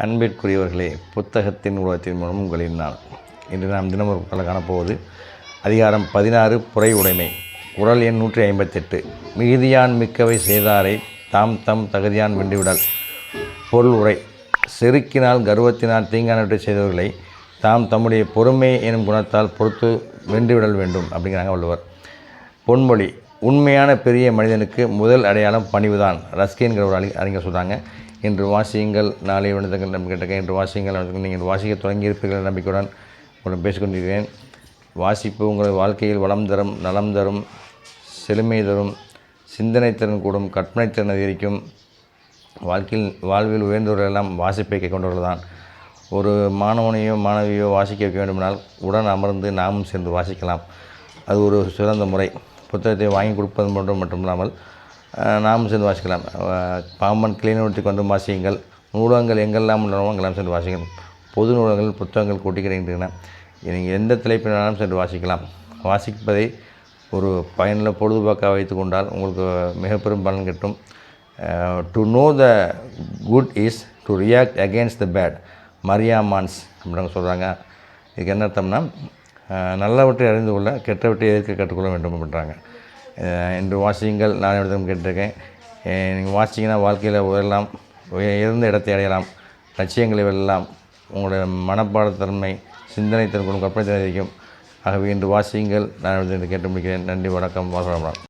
அன்பிற்குரியவர்களே புத்தகத்தின் உலகத்தின் மூலம் உங்களின் நான் இன்று நாம் தினம் ஒரு புத்தகம் காணப்போவது அதிகாரம் பதினாறு புரை உடைமை குரல் எண் நூற்றி ஐம்பத்தெட்டு. மிகுதியான் மிக்கவை செய்தாரை தாம் தம் தகுதியான் வென்றுவிடல் பொருள் உரை. செருக்கினால் கர்வத்தினால் தீங்கானவற்றை செய்தவர்களை தாம் தம்முடைய பொறுமை எனும் குணத்தால் பொறுத்து வென்றுவிடல் வேண்டும் அப்படிங்கிறாங்க வள்ளுவர். பொன்மொழி. உண்மையான பெரிய மனிதனுக்கு முதல் அடையாளம் பணிவுதான். ரஸ்கின்கிற ஒரு அறி அறிஞர் சொல்கிறாங்க இன்று வாசியுங்கள் நாளை விழுந்தங்கள் நம்பிக்கை கேட்டேன் இன்று வாசியுங்கள் நீங்கள் நீங்கள் வாசிக்க தொடங்கியிருப்பீர்கள் நம்பிக்கையுடன் உடன் பேசிக்கொண்டிருக்கிறேன். வாசிப்பு உங்கள் வாழ்க்கையில் வளம் தரும் நலம் தரும் செழுமை தரும் சிந்தனை திறன் கூடும் கற்பனை திறன் அதிகரிக்கும். வாழ்க்கையில் வாழ்வில் உயர்ந்தவர்களெல்லாம் வாசிப்பை கை தான். ஒரு மாணவனையோ மாணவியோ வாசிக்க வைக்க வேண்டுமானால் உடன் அமர்ந்து நாமும் சேர்ந்து வாசிக்கலாம். அது ஒரு சிறந்த முறை. புத்தகத்தை வாங்கி கொடுப்பது மட்டும் மட்டுமில்லாமல் அஹ், நாமும் சேர்ந்து வாசிக்கலாம். பாம்பன் கிளிநூற்றி கொண்டு வாசியுங்கள். நூலகங்கள் எங்கெல்லாம் உள்ளனோ அங்கெல்லாம் சென்று வாசிக்கலாம் பொது நூலகங்கள் புத்தகங்கள் கூட்டிக்கிறீங்கன்னா நீங்கள் எந்த தலைப்பினாலும் சென்று வாசிக்கலாம். வாசிப்பதை ஒரு பயனுள்ள பொழுதுபோக்காக வைத்து கொண்டால் உங்களுக்கு மிக பெரும் பலன் கிட்டும். To know the good is to react against the bad Maria மான்ஸ் அப்படின்னு சொல்கிறாங்க இதுக்கு என்ன அர்த்தம்னா நல்லவற்றை அறிந்து கொள்ள கெட்டவற்றை எதிர்க்க கற்றுக்கொள்ள வேண்டும் அப்படின்றாங்க. இன்று வாசியுங்கள் நான் இடத்துல கேட்டிருக்கேன். நீங்கள் வாசிங்கன்னா வாழ்க்கையில் உயரலாம் உயர்ந்த இடத்தை அடையலாம் லட்சியங்களை வெல்லலாம் உங்களுடைய மனப்பாடத்தன்மை சிந்தனை திறன் கற்பனை திறன் ஆகவே இன்று வாசியுங்கள் நான் இடத்திலிருந்து கேட்டு முடிக்கிறேன். நன்றி வணக்கம் வாழ்க்கை